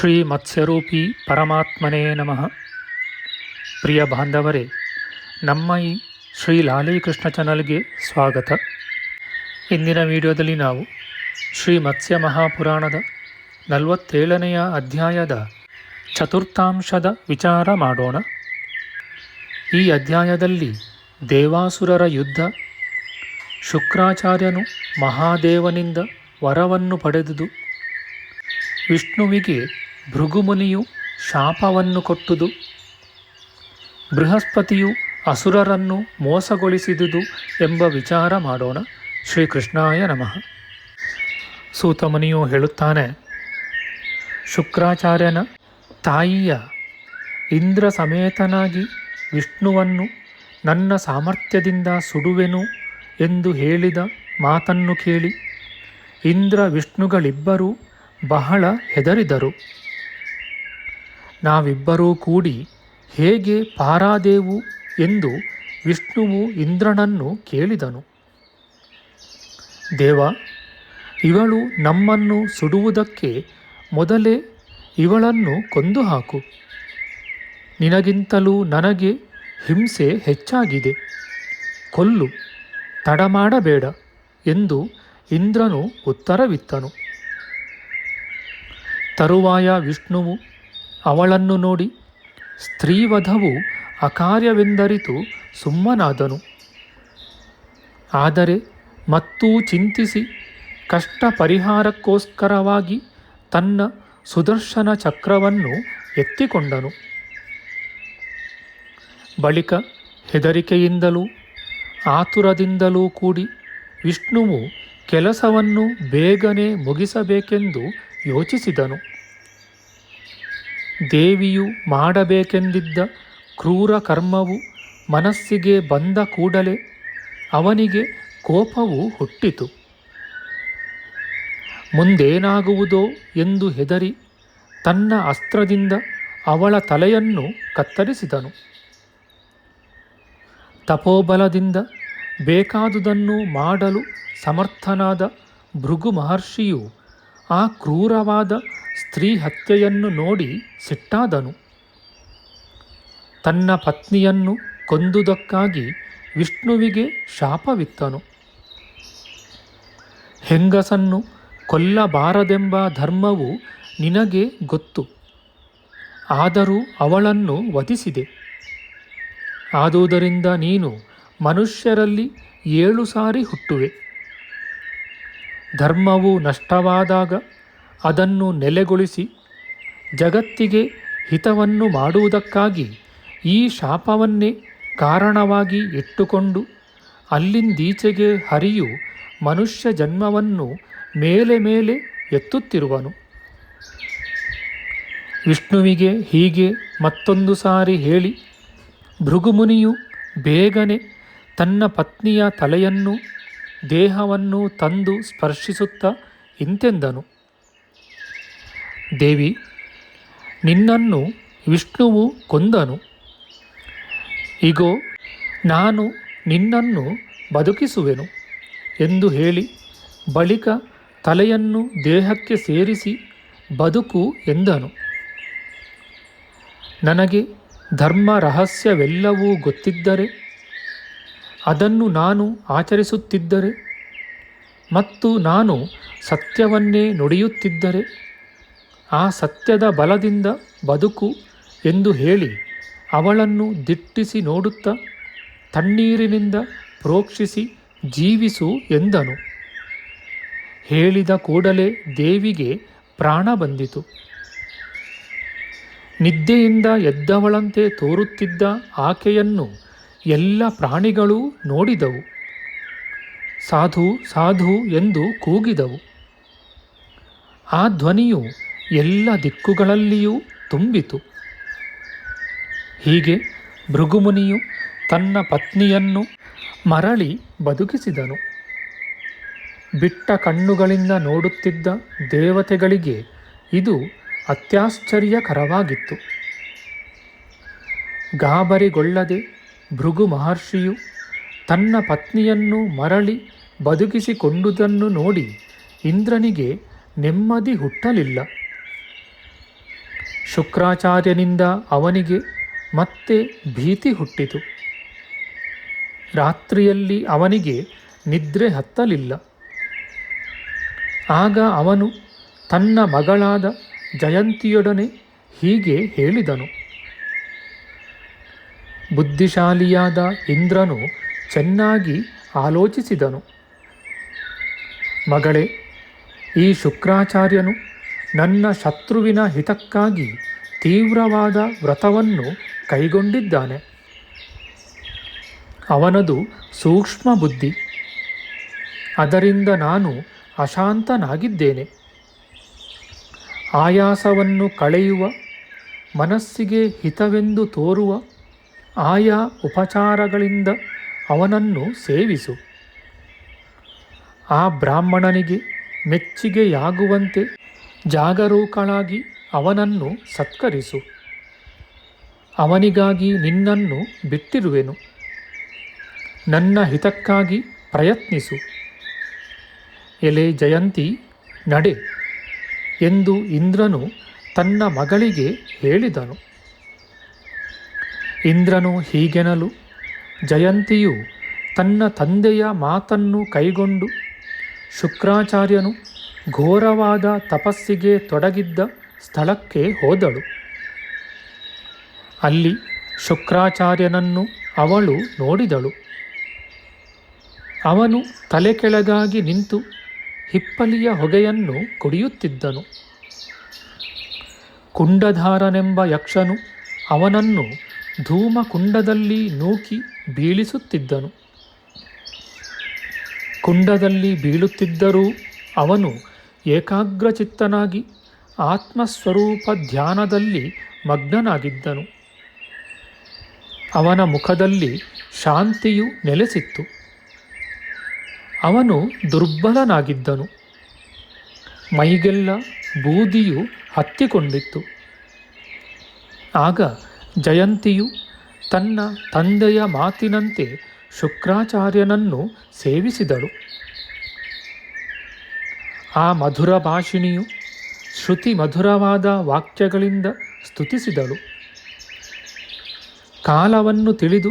ಶ್ರೀ ಮತ್ಸ್ಯರೂಪಿ ಪರಮಾತ್ಮನೇ ನಮಃ. ಪ್ರಿಯ ಬಾಂಧವರೇ, ನಮ್ಮ ಈ ಶ್ರೀ ಲಾಲೀಕೃಷ್ಣ ಚಾನಲ್ಗೆ ಸ್ವಾಗತ. ಇಂದಿನ ವಿಡಿಯೋದಲ್ಲಿ ನಾವು ಶ್ರೀ ಮತ್ಸ್ಯ ಮಹಾಪುರಾಣದ ನಲವತ್ತೇಳನೆಯ ಅಧ್ಯಾಯದ ಚತುರ್ಥಾಂಶದ ವಿಚಾರ ಮಾಡೋಣ. ಈ ಅಧ್ಯಾಯದಲ್ಲಿ ದೇವಾಸುರರ ಯುದ್ಧ, ಶುಕ್ರಾಚಾರ್ಯನು ಮಹಾದೇವನಿಂದ ವರವನ್ನು ಪಡೆದುದು. ವಿಷ್ಣುವಿಗೆ ಭೃಗುಮುನಿಯು ಶಾಪವನ್ನು ಕೊಟ್ಟುದು, ಬೃಹಸ್ಪತಿಯು ಅಸುರರನ್ನು ಮೋಸಗೊಳಿಸಿದುದು ಎಂಬ ವಿಚಾರ ಮಾಡೋಣ. ಶ್ರೀಕೃಷ್ಣಾಯ ನಮಃ. ಸೂತಮುನಿಯು ಹೇಳುತ್ತಾನೆ, ಶುಕ್ರಾಚಾರ್ಯನ ತಾಯಿಯ ಇಂದ್ರ ಸಮೇತನಾಗಿ ವಿಷ್ಣುವನ್ನು ನನ್ನ ಸಾಮರ್ಥ್ಯದಿಂದ ಸುಡುವೆನು ಎಂದು ಹೇಳಿದ ಮಾತನ್ನು ಕೇಳಿ ಇಂದ್ರ ವಿಷ್ಣುಗಳಿಬ್ಬರೂ ಬಹಳ ಹೆದರಿದರು. ನಾವಿಬ್ಬರೂ ಕೂಡಿ ಹೇಗೆ ಪಾರಾದೆವು ಎಂದು ವಿಷ್ಣುವು ಇಂದ್ರನನ್ನು ಕೇಳಿದನು. ದೇವ, ಇವಳು ನಮ್ಮನ್ನು ಸುಡುವುದಕ್ಕೆ ಮೊದಲೇ ಇವಳನ್ನು ಕೊಂದು ಹಾಕು ನಿನಗಿಂತಲೂ ನನಗೆ ಹಿಂಸೆ ಹೆಚ್ಚಾಗಿದೆ. ಕೊಲ್ಲು, ತಡಮಾಡಬೇಡ ಎಂದು ಇಂದ್ರನು ಉತ್ತರವಿತ್ತನು. ತರುವಾಯ ವಿಷ್ಣುವು ಅವಳನ್ನು ನೋಡಿ ಸ್ತ್ರೀವಧವು ಅಕಾರ್ಯವೆಂದರಿತು ಸುಮ್ಮನಾದನು. ಆದರೆ ಮತ್ತೂ ಚಿಂತಿಸಿ ಕಷ್ಟ ಪರಿಹಾರಕ್ಕೋಸ್ಕರವಾಗಿ ತನ್ನ ಸುದರ್ಶನ ಚಕ್ರವನ್ನು ಎತ್ತಿಕೊಂಡನು. ಬಳಿಕ ಹೆದರಿಕೆಯಿಂದಲೂ ಆತುರದಿಂದಲೂ ಕೂಡಿ ವಿಷ್ಣುವು ಕೆಲಸವನ್ನು ಬೇಗನೆ ಮುಗಿಸಬೇಕೆಂದು ಯೋಚಿಸಿದನು. ದೇವಿಯು ಮಾಡಬೇಕೆಂದಿದ್ದ ಕ್ರೂರ ಕರ್ಮವು ಮನಸ್ಸಿಗೆ ಬಂದ ಕೂಡಲೇ ಅವನಿಗೆ ಕೋಪವು ಹುಟ್ಟಿತು. ಮುಂದೇನಾಗುವುದೋ ಎಂದು ಹೆದರಿ ತನ್ನ ಅಸ್ತ್ರದಿಂದ ಅವಳ ತಲೆಯನ್ನು ಕತ್ತರಿಸಿದನು. ತಪೋಬಲದಿಂದ ಬೇಕಾದುದನ್ನು ಮಾಡಲು ಸಮರ್ಥನಾದ ಭೃಗು ಮಹರ್ಷಿಯು ಆ ಕ್ರೂರವಾದ ಸ್ತ್ರೀ ಹತ್ಯೆಯನ್ನು ನೋಡಿ ಸಿಟ್ಟಾದನು. ತನ್ನ ಪತ್ನಿಯನ್ನು ಕೊಂದುದಕ್ಕಾಗಿ ವಿಷ್ಣುವಿಗೆ ಶಾಪವಿತ್ತನು. ಹೆಂಗಸನ್ನು ಕೊಲ್ಲಬಾರದೆಂಬ ಧರ್ಮವು ನಿನಗೆ ಗೊತ್ತು. ಆದರೂ ಅವಳನ್ನು ವಧಿಸಿದೆ. ಆದುದರಿಂದ ನೀನು ಮನುಷ್ಯರಲ್ಲಿ ಏಳು ಸಾರಿ ಹುಟ್ಟುವೆ. ಧರ್ಮವು ನಷ್ಟವಾದಾಗ ಅದನ್ನು ನೆಲೆಗೊಳಿಸಿ ಜಗತ್ತಿಗೆ ಹಿತವನ್ನು ಮಾಡುವುದಕ್ಕಾಗಿ ಈ ಶಾಪವನ್ನೇ ಕಾರಣವಾಗಿ ಇಟ್ಟುಕೊಂಡು ಅಲ್ಲಿಂದೀಚೆಗೆ ಹರಿಯು ಮನುಷ್ಯ ಜನ್ಮವನ್ನು ಮೇಲೆ ಮೇಲೆ ಎತ್ತುತ್ತಿರುವನು. ವಿಷ್ಣುವಿಗೆ ಹೀಗೆ ಮತ್ತೊಂದು ಸಾರಿ ಹೇಳಿ, ಭೃಗುಮುನಿಯು ಬೇಗನೆ ತನ್ನ ಪತ್ನಿಯ ತಲೆಯನ್ನು ದೇಹವನ್ನು ತಂದು ಸ್ಪರ್ಶಿಸುತ್ತಾ ಇಂತೆಂದನು. ದೇವಿ, ನಿನ್ನನ್ನು ವಿಷ್ಣುವು ಕೊಂದನು. ಇಗೋ, ನಾನು ನಿನ್ನನ್ನು ಬದುಕಿಸುವೆನು ಎಂದು ಹೇಳಿ ಬಳಿಕ ತಲೆಯನ್ನು ದೇಹಕ್ಕೆ ಸೇರಿಸಿ ಬದುಕು ಎಂದನು. ನನಗೆ ಧರ್ಮ ರಹಸ್ಯವೆಲ್ಲವೂ ಗೊತ್ತಿದ್ದರೆ ಅದನ್ನು ನಾನು ಆಚರಿಸುತ್ತಿದ್ದರೆ ಮತ್ತು ನಾನು ಸತ್ಯವನ್ನೇ ನುಡಿಯುತ್ತಿದ್ದರೆ ಆ ಸತ್ಯದ ಬಲದಿಂದ ಬದುಕು ಎಂದು ಹೇಳಿ ಅವಳನ್ನು ದಿಟ್ಟಿಸಿ ನೋಡುತ್ತಾ ತಣ್ಣೀರಿನಿಂದ ಪ್ರೋಕ್ಷಿಸಿ ಜೀವಿಸು ಎಂದನು. ಹೇಳಿದ ಕೂಡಲೇ ದೇವಿಗೆ ಪ್ರಾಣ ಬಂದಿತು. ನಿದ್ದೆಯಿಂದ ಎದ್ದವಳಂತೆ ತೋರುತ್ತಿದ್ದ ಆಕೆಯನ್ನು ಎಲ್ಲ ಪ್ರಾಣಿಗಳೂ ನೋಡಿದವು. ಸಾಧು ಸಾಧು ಎಂದು ಕೂಗಿದವು. ಆ ಧ್ವನಿಯು ಎಲ್ಲ ದಿಕ್ಕುಗಳಲ್ಲಿಯೂ ತುಂಬಿತು. ಹೀಗೆ ಭೃಗುಮುನಿಯು ತನ್ನ ಪತ್ನಿಯನ್ನು ಮರಳಿ ಬದುಕಿಸಿದನು. ಬಿಟ್ಟ ಕಣ್ಣುಗಳಿಂದ ನೋಡುತ್ತಿದ್ದ ದೇವತೆಗಳಿಗೆ ಇದು ಅತ್ಯಾಶ್ಚರ್ಯಕರವಾಗಿತ್ತು. ಗಾಬರಿಗೊಳ್ಳದೆ ಭೃಗು ಮಹರ್ಷಿಯು ತನ್ನ ಪತ್ನಿಯನ್ನು ಮರಳಿ ಬದುಕಿಸಿಕೊಂಡುದನ್ನು ನೋಡಿ ಇಂದ್ರನಿಗೆ ನೆಮ್ಮದಿ ಹುಟ್ಟಲಿಲ್ಲ. ಶುಕ್ರಾಚಾರ್ಯನಿಂದ ಅವನಿಗೆ ಮತ್ತೆ ಭೀತಿ ಹುಟ್ಟಿತು. ರಾತ್ರಿಯಲ್ಲಿ ಅವನಿಗೆ ನಿದ್ರೆ ಹತ್ತಲಿಲ್ಲ. ಆಗ ಅವನು ತನ್ನ ಮಗಳಾದ ಜಯಂತಿಯೊಡನೆ ಹೀಗೆ ಹೇಳಿದನು. ಬುದ್ಧಿಶಾಲಿಯಾದ ಇಂದ್ರನು ಚೆನ್ನಾಗಿ ಆಲೋಚಿಸಿದನು. ಮಗಳೇ, ಈ ಶುಕ್ರಾಚಾರ್ಯನು ನನ್ನ ಶತ್ರುವಿನ ಹಿತಕ್ಕಾಗಿ ತೀವ್ರವಾದ ವ್ರತವನ್ನು ಕೈಗೊಂಡಿದ್ದಾನೆ. ಅವನದು ಸೂಕ್ಷ್ಮ ಬುದ್ಧಿ. ಅದರಿಂದ ನಾನು ಅಶಾಂತನಾಗಿದ್ದೇನೆ. ಆಯಾಸವನ್ನು ಕಳೆಯುವ ಮನಸ್ಸಿಗೆ ಹಿತವೆಂದು ತೋರುವ ಆಯಾ ಉಪಚಾರಗಳಿಂದ ಅವನನ್ನು ಸೇವಿಸು. ಆ ಬ್ರಾಹ್ಮಣನಿಗೆ ಮೆಚ್ಚುಗೆಯಾಗುವಂತೆ ಜಾಗರೂಕಳಾಗಿ ಅವನನ್ನು ಸತ್ಕರಿಸು. ಅವನಿಗಾಗಿ ನಿನ್ನನ್ನು ಬಿಟ್ಟಿರುವೆನು. ನನ್ನ ಹಿತಕ್ಕಾಗಿ ಪ್ರಯತ್ನಿಸು. ಎಲೆ ಜಯಂತಿ ನಡೆ ಎಂದು ಇಂದ್ರನು ತನ್ನ ಮಗಳಿಗೆ ಹೇಳಿದನು. ಇಂದ್ರನು ಹೀಗೆನಲು, ಜಯಂತಿಯು ತನ್ನ ತಂದೆಯ ಮಾತನ್ನು ಕೈಗೊಂಡು ಶುಕ್ರಾಚಾರ್ಯನು ಘೋರವಾದ ತಪಸ್ಸಿಗೆ ತೊಡಗಿದ್ದ ಸ್ಥಳಕ್ಕೆ ಹೋದಳು. ಅಲ್ಲಿ ಶುಕ್ರಾಚಾರ್ಯನನ್ನು ಅವಳು ನೋಡಿದಳು. ಅವನು ತಲೆ ಕೆಳಗಾಗಿ ನಿಂತು ಹಿಪ್ಪಲಿಯ ಹೊಗೆಯನ್ನು ಕುಡಿಯುತ್ತಿದ್ದನು. ಕುಂಡಧಾರನೆಂಬ ಯಕ್ಷನು ಅವನನ್ನು ಧೂಮಕುಂಡದಲ್ಲಿ ನೂಕಿ ಬೀಳಿಸುತ್ತಿದ್ದನು. ಕುಂಡದಲ್ಲಿ ಬೀಳುತ್ತಿದ್ದರೂ ಅವನು ಏಕಾಗ್ರಚಿತ್ತನಾಗಿ ಆತ್ಮಸ್ವರೂಪ ಧ್ಯಾನದಲ್ಲಿ ಮಗ್ನನಾಗಿದ್ದನು. ಅವನ ಮುಖದಲ್ಲಿ ಶಾಂತಿಯು ನೆಲೆಸಿತ್ತು. ಅವನು ದುರ್ಬಲನಾಗಿದ್ದನು. ಮೈಗೆಲ್ಲ ಬೂದಿಯು ಹತ್ತಿಕೊಂಡಿತ್ತು. ಆಗ ಜಯಂತಿಯು ತನ್ನ ತಂದೆಯ ಮಾತಿನಂತೆ ಶುಕ್ರಾಚಾರ್ಯನನ್ನು ಸೇವಿಸಿದಳು. ಆ ಮಧುರ ಭಾಷಿಣಿಯು ಶ್ರುತಿ ಮಧುರವಾದ ವಾಕ್ಯಗಳಿಂದ ಸ್ತುತಿಸಿದಳು. ಕಾಲವನ್ನು ತಿಳಿದು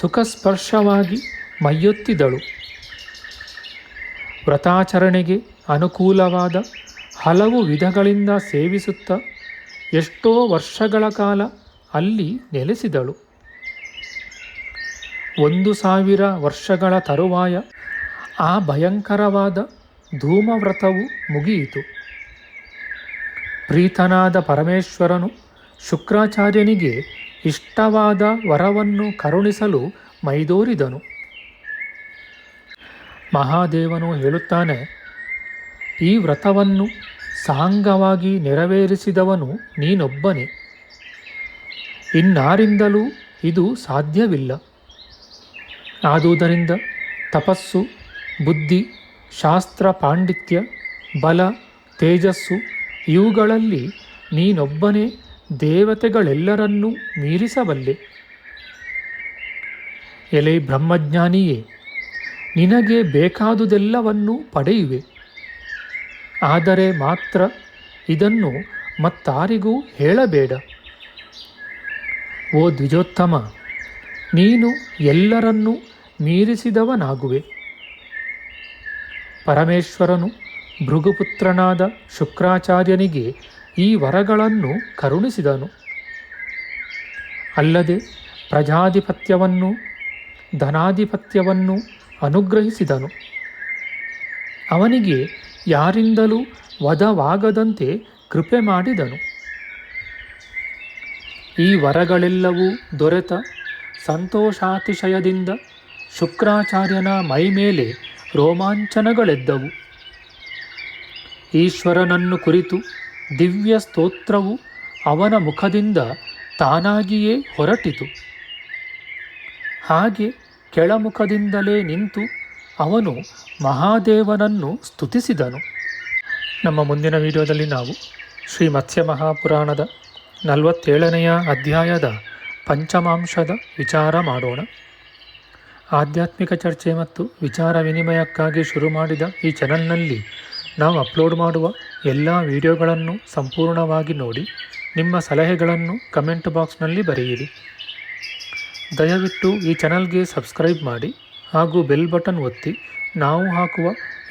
ಸುಖಸ್ಪರ್ಶವಾಗಿ ಮೈಯೊತ್ತಿದಳು. ವ್ರತಾಚರಣೆಗೆ ಅನುಕೂಲವಾದ ಹಲವು ವಿಧಗಳಿಂದ ಸೇವಿಸುತ್ತಾ ಎಷ್ಟೋ ವರ್ಷಗಳ ಕಾಲ ಅಲ್ಲಿ ನೆಲೆಸಿದಳು. ಒಂದು ಸಾವಿರ ವರ್ಷಗಳ ತರುವಾಯ ಆ ಭಯಂಕರವಾದ ಧೂಮವ್ರತವು ಮುಗಿಯಿತು. ಪ್ರೀತನಾದ ಪರಮೇಶ್ವರನು ಶುಕ್ರಾಚಾರ್ಯನಿಗೆ ಇಷ್ಟವಾದ ವರವನ್ನು ಕರುಣಿಸಲು ಮೈದೋರಿದನು. ಮಹಾದೇವನು ಹೇಳುತ್ತಾನೆ, ಈ ವ್ರತವನ್ನು ಸಾಂಗವಾಗಿ ನೆರವೇರಿಸಿದವನು ನೀನೊಬ್ಬನೇ. ಇನ್ನಾರಿಂದಲೂ ಇದು ಸಾಧ್ಯವಿಲ್ಲ. ಆದುದರಿಂದ ತಪಸ್ಸು, ಬುದ್ಧಿ, ಶಾಸ್ತ್ರ, ಪಾಂಡಿತ್ಯ, ಬಲ, ತೇಜಸ್ಸು ಇವುಗಳಲ್ಲಿ ನೀನೊಬ್ಬನೇ ದೇವತೆಗಳೆಲ್ಲರನ್ನೂ ಮೀರಿಸಬಲ್ಲೆ. ಎಲೆ ಬ್ರಹ್ಮಜ್ಞಾನಿಯೇ, ನಿನಗೆ ಬೇಕಾದುದೆಲ್ಲವನ್ನೂ ಪಡೆಯುವೆ. ಆದರೆ ಮಾತ್ರ ಇದನ್ನು ಮತ್ತಾರಿಗೂ ಹೇಳಬೇಡ. ಓ ದ್ವಿಜೋತ್ತಮ, ನೀನು ಎಲ್ಲರನ್ನೂ ಮೀರಿಸಿದವನಾಗುವೆ. ಪರಮೇಶ್ವರನು ಭೃಗುಪುತ್ರನಾದ ಶುಕ್ರಾಚಾರ್ಯನಿಗೆ ಈ ವರಗಳನ್ನು ಕರುಣಿಸಿದನು. ಅಲ್ಲದೆ ಪ್ರಜಾಧಿಪತ್ಯವನ್ನು, ಧನಾಧಿಪತ್ಯವನ್ನು ಅನುಗ್ರಹಿಸಿದನು. ಅವನಿಗೆ ಯಾರಿಂದಲೂ ವಧವಾಗದಂತೆ ಕೃಪೆ ಮಾಡಿದನು. ಈ ವರಗಳೆಲ್ಲವೂ ದೊರೆತ ಸಂತೋಷಾತಿಶಯದಿಂದ ಶುಕ್ರಾಚಾರ್ಯನ ಮೈಮೇಲೆ ರೋಮಾಂಚನಗಳೆದ್ದವು. ಈಶ್ವರನನ್ನು ಕುರಿತು ದಿವ್ಯ ಸ್ತೋತ್ರವು ಅವನ ಮುಖದಿಂದ ತಾನಾಗಿಯೇ ಹೊರಟಿತು. ಹಾಗೆ ಕೆಳಮುಖದಿಂದಲೇ ನಿಂತು ಅವನು ಮಹಾದೇವನನ್ನು ಸ್ತುತಿಸಿದನು. ನಮ್ಮ ಮುಂದಿನ ವಿಡಿಯೋದಲ್ಲಿ ನಾವು ಶ್ರೀ ಮತ್ಸ್ಯ ಮಹಾಪುರಾಣದ ನಲವತ್ತೇಳನೆಯ ಅಧ್ಯಾಯದ ಪಂಚಮಾಂಶದ ವಿಚಾರ ಮಾಡೋಣ. ಆಧ್ಯಾತ್ಮಿಕ ಚರ್ಚೆ ಮತ್ತು ವಿಚಾರ ವಿನಿಮಯಕ್ಕಾಗಿ ಶುರು ಮಾಡಿದ ಈ ಚಾನಲ್ನಲ್ಲಿ ನಾವು ಅಪ್ಲೋಡ್ ಮಾಡುವ ಎಲ್ಲ ವಿಡಿಯೋಗಳನ್ನು ಸಂಪೂರ್ಣವಾಗಿ ನೋಡಿ, ನಿಮ್ಮ ಸಲಹೆಗಳನ್ನು ಕಮೆಂಟ್ ಬಾಕ್ಸ್ನಲ್ಲಿ ಬರೆಯಿರಿ. ದಯವಿಟ್ಟು ಈ ಚಾನಲ್ಗೆ ಸಬ್ಸ್ಕ್ರೈಬ್ ಮಾಡಿ ಹಾಗೂ ಬೆಲ್ ಬಟನ್ ಒತ್ತಿ ನಾವು ಹಾಕುವ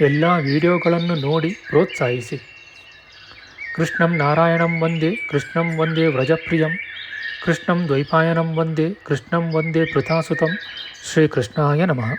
ಎಲ್ಲ ವಿಡಿಯೋಗಳನ್ನು ನೋಡಿ ಪ್ರೋತ್ಸಾಹಿಸಿ. कृष्णं नारायणं वंदे कृष्णं वंदे व्रजप्रियं कृष्णं द्वैपायनं वंदे कृष्णं वंदे पृथासुतं श्रीकृष्णाय नमः।